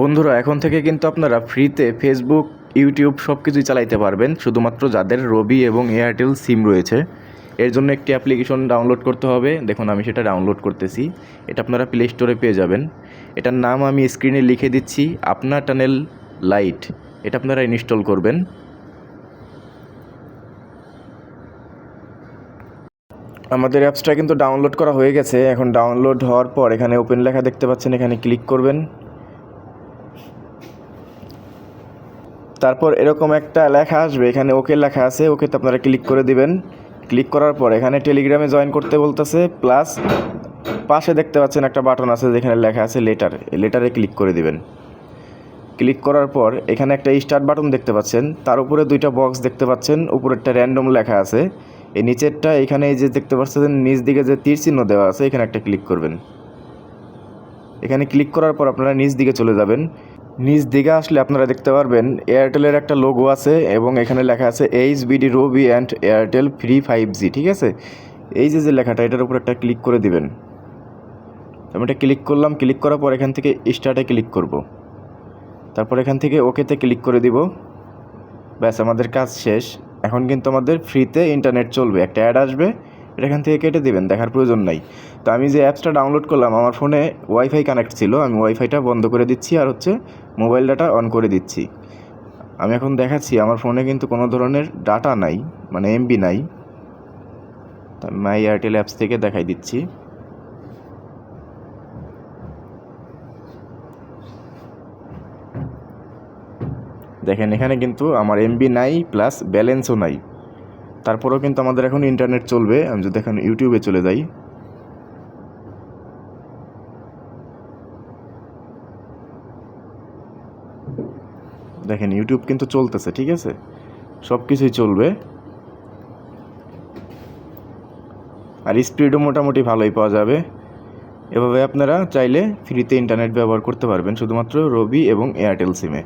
বন্ধুরা, এখন থেকে কিন্তু আপনারা ফ্রিতে ফেসবুক ইউটিউব সব কিছুই চালাইতে পারবেন, শুধুমাত্র যাদের রবি এবং এয়ারটেল সিম রয়েছে। এর জন্য একটি অ্যাপ্লিকেশন ডাউনলোড করতে হবে। দেখুন, আমি সেটা ডাউনলোড করতেছি। এটা আপনারা প্লে স্টোরে পেয়ে যাবেন। এটার নাম আমি স্ক্রিনে লিখে দিচ্ছি আপনা টানেল লাইট এটা আপনারা ইনস্টল করবেন। আমাদের অ্যাপসটা কিন্তু ডাউনলোড করা হয়ে গেছে। এখন ডাউনলোড হওয়ার পর এখানে ওপেন লেখা দেখতে পাচ্ছেন, এখানে ক্লিক করবেন। তারপর এরকম একটা লেখা আসবে, এখানে ওকে লেখা আছে ওকেতে আপনারা ক্লিক করে দিবেন। ক্লিক করার পর এখানে টেলিগ্রামে জয়েন করতে বলতেছে, প্লাস পাশে দেখতে পাচ্ছেন একটা বাটন আছে যেখানে লেখা আছে লেটার লেটারে ক্লিক করে দিবেন। ক্লিক করার পর এখানে একটা স্টার্ট বাটন দেখতে পাচ্ছেন, তার উপরে দুইটা বক্স দেখতে পাচ্ছেন, উপরেরটা র্যান্ডম লেখা আছে। এই নিচেরটা এখানে এই যে দেখতে পাচ্ছেন, নিচ দিকে যে তীর চিহ্ন দেওয়া আছে, এখানে একটা ক্লিক করবেন। এখানে ক্লিক করার পর আপনারা নিচ দিকে চলে যাবেন। নিচ দিকে আসলে আপনারা দেখতে পারবেন এয়ারটেলের একটা লোগো আছে এবং এখানে লেখা আছে H B D Robi and Airtel free five G ঠিক আছে? এই যে যে লেখাটা, এটার উপর একটা ক্লিক করে দিবেন। আমি এটা ক্লিক করলাম ক্লিক করার পর এখান থেকে স্টার্টে ক্লিক করব। তারপর এখান থেকে ওকেতে ক্লিক করে দিব। ব্যাস, আমাদের কাজ শেষ। এখন কিন্তু আমাদের ফ্রিতে ইন্টারনেট চলবে, একটা অ্যাড আসবে এখান থেকে কেটে দেবেন, দেখার প্রয়োজন নাই। তো আমি যে অ্যাপসটা ডাউনলোড করলাম, আমার ফোনে ওয়াইফাই কানেক্ট ছিল, আমি ওয়াইফাইটা বন্ধ করে দিচ্ছি আর হচ্ছে মোবাইল ডাটা অন করে দিচ্ছি। আমি এখন দেখাচ্ছি, আমার ফোনে কিন্তু কোনো ধরনের ডাটা নাই মানে এমবি নাই। মাই এয়ারটেল অ্যাপস থেকে দেখাই দিচ্ছি। দেখেন, এখানে কিন্তু আমার এমবি নাই প্লাস ব্যালেন্সও নাই। তারপরেও কিন্তু আমাদের এখন ইন্টারনেট চলবে। আমি যদি এখন ইউটিউবে চলে যাই। দেখেন ইউটিউব কিন্তু চলতেছে, ঠিক আছে? সব কিছুই চলবে। আর স্পিডও মোটামুটি ভালোই পাওয়া যাবে। এভাবে আপনারা চাইলে ফ্রিতে ইন্টারনেট ব্যবহার করতে পারবেন, শুধুমাত্র রবি এবং এয়ারটেল সিমে